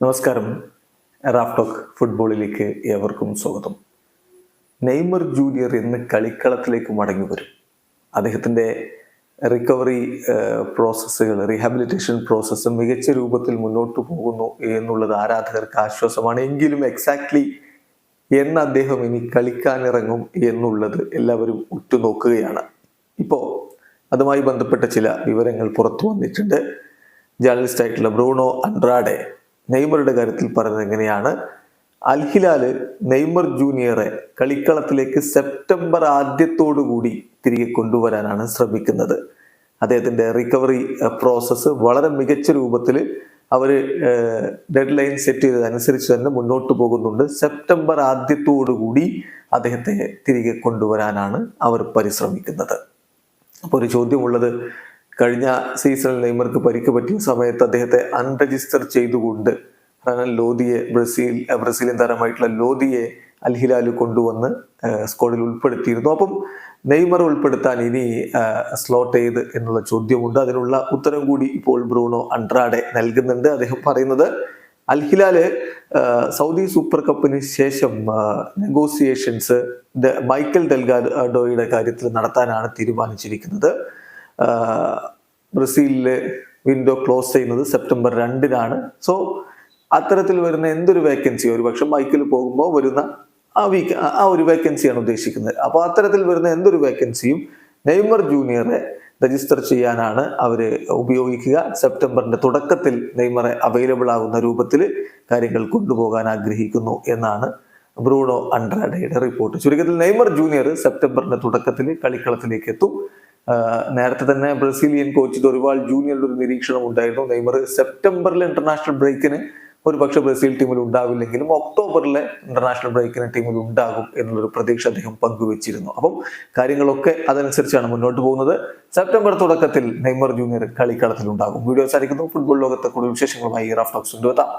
നമസ്കാരം. റാഫ്ടോക്ക് ഫുട്ബോളിലേക്ക് ഏവർക്കും സ്വാഗതം. നെയ്മർ ജൂനിയർ ഇന്ന് കളിക്കളത്തിലേക്ക് മടങ്ങി വരും. അദ്ദേഹത്തിന്റെ റിക്കവറി പ്രോസസ്സുകൾ റീഹാബിലിറ്റേഷൻ പ്രോസസ്സ് മികച്ച രൂപത്തിൽ മുന്നോട്ട് പോകുന്നു എന്നുള്ളത് ആരാധകർക്ക് ആശ്വാസമാണ്. എങ്കിലും എക്സാക്ട്ലി എന്ന് അദ്ദേഹം ഇനി കളിക്കാനിറങ്ങും എന്നുള്ളത് എല്ലാവരും ഉറ്റുനോക്കുകയാണ്. ഇപ്പോൾ അതുമായി ബന്ധപ്പെട്ട ചില വിവരങ്ങൾ പുറത്തു വന്നിട്ടുണ്ട്. ജേർണലിസ്റ്റായിട്ടുള്ള ബ്രൂണോ അൻഡ്രാഡെ നെയ്മറുടെ കാര്യത്തിൽ പറയുന്നത് എങ്ങനെയാണ്? അൽഹിലാൽ നെയ്മർ ജൂനിയറെ കളിക്കളത്തിലേക്ക് സെപ്റ്റംബർ കൂടി തിരികെ കൊണ്ടുവരാനാണ് ശ്രമിക്കുന്നത്. അദ്ദേഹത്തിന്റെ റിക്കവറി പ്രോസസ്സ് വളരെ മികച്ച രൂപത്തിൽ അവർ ഡെഡ് ലൈൻ സെറ്റ് ചെയ്തതനുസരിച്ച് തന്നെ മുന്നോട്ട് പോകുന്നുണ്ട്. സെപ്റ്റംബർ കൂടി അദ്ദേഹത്തെ തിരികെ കൊണ്ടുവരാനാണ് അവർ പരിശ്രമിക്കുന്നത്. അപ്പോൾ ഒരു ചോദ്യമുള്ളത് കഴിഞ്ഞ സീസണിൽ നെയ്മർക്ക് പരിക്ക് പറ്റിയ സമയത്ത് അദ്ദേഹത്തെ അൺരജിസ്റ്റർ ചെയ്തുകൊണ്ട് റനൽ ലോദിയെ ബ്രസീൽ ബ്രസീലിയൻ താരമായിട്ടുള്ള ലോദിയെ അൽഹിലാൽ കൊണ്ടുവന്ന് സ്ക്വാഡിൽ ഉൾപ്പെടുത്തിയിരുന്നു. അപ്പം നെയ്മർ ഉൾപ്പെടുത്താൻ ഇനി സ്ലോട്ട് ചെയ്ത് എന്നുള്ള ചോദ്യമുണ്ട്. അതിനുള്ള ഉത്തരം കൂടി ഇപ്പോൾ ബ്രൂണോ അൺട്രാഡെ നൽകുന്നുണ്ട്. അദ്ദേഹം പറയുന്നത് അൽഹിലാൽ സൗദി സൂപ്പർ കപ്പിന് ശേഷം നെഗോസിയേഷൻസ് മൈക്കൽ ഡെൽഗാഡോയുടെ കാര്യത്തിൽ നടത്താനാണ് തീരുമാനിച്ചിരിക്കുന്നത്. ബ്രസീലിലെ വിൻഡോ ക്ലോസ് ചെയ്യുന്നത് സെപ്റ്റംബർ രണ്ടിനാണ്. സോ അത്തരത്തിൽ വരുന്ന എന്തൊരു വേക്കൻസി ഒരു പക്ഷെ മൈക്കിൽ പോകുമ്പോൾ വരുന്ന ആ വീക്ക് ആ ഒരു വേക്കൻസിയാണ് ഉദ്ദേശിക്കുന്നത്. അപ്പോൾ അത്തരത്തിൽ വരുന്ന എന്തൊരു വേക്കൻസിയും നെയ്മർ ജൂനിയറെ രജിസ്റ്റർ ചെയ്യാനാണ് അവർ ഉപയോഗിക്കുക. സെപ്റ്റംബറിന്റെ തുടക്കത്തിൽ നെയ്മറെ അവൈലബിൾ ആകുന്ന രൂപത്തിൽ കാര്യങ്ങൾ കൊണ്ടുപോകാൻ ആഗ്രഹിക്കുന്നു എന്നാണ് ബ്രൂണോ അൻഡ്രാഡയുടെ റിപ്പോർട്ട് ചുരുക്കത്തിൽ നെയ്മർ ജൂനിയർ സെപ്റ്റംബറിന്റെ തുടക്കത്തിൽ കളിക്കളത്തിലേക്ക് എത്തും. നേരത്തെ തന്നെ ബ്രസീലിയൻ കോച്ച് ദൊറിവാൾ ജൂനിയറുടെ ഒരു നിരീക്ഷണം ഉണ്ടായിരുന്നു. നെയ്മർ സെപ്റ്റംബറിലെ ഇന്റർനാഷണൽ ബ്രേക്കിന് ഒരു പക്ഷേ ബ്രസീൽ ടീമിൽ ഉണ്ടാവില്ലെങ്കിലും ഒക്ടോബറിലെ ഇന്റർനാഷണൽ ബ്രേക്കിന് ടീമിൽ ഉണ്ടാകും എന്നുള്ളൊരു പ്രതീക്ഷ അദ്ദേഹം പങ്കുവച്ചിരുന്നു. അപ്പം കാര്യങ്ങളൊക്കെ അതനുസരിച്ചാണ് മുന്നോട്ട് പോകുന്നത്. സെപ്റ്റംബർ തുടക്കത്തിൽ നെയ്മർ ജൂനിയർ കളിക്കളത്തിൽ ഉണ്ടാകും വീഡിയോ സാധിക്കുന്നു ഫുട്ബോൾ ലോകത്തെ കൂടുതൽ വിശേഷങ്ങളുമായി റാഫ്റ്റോക്സ് കൊണ്ടുവെത്താം.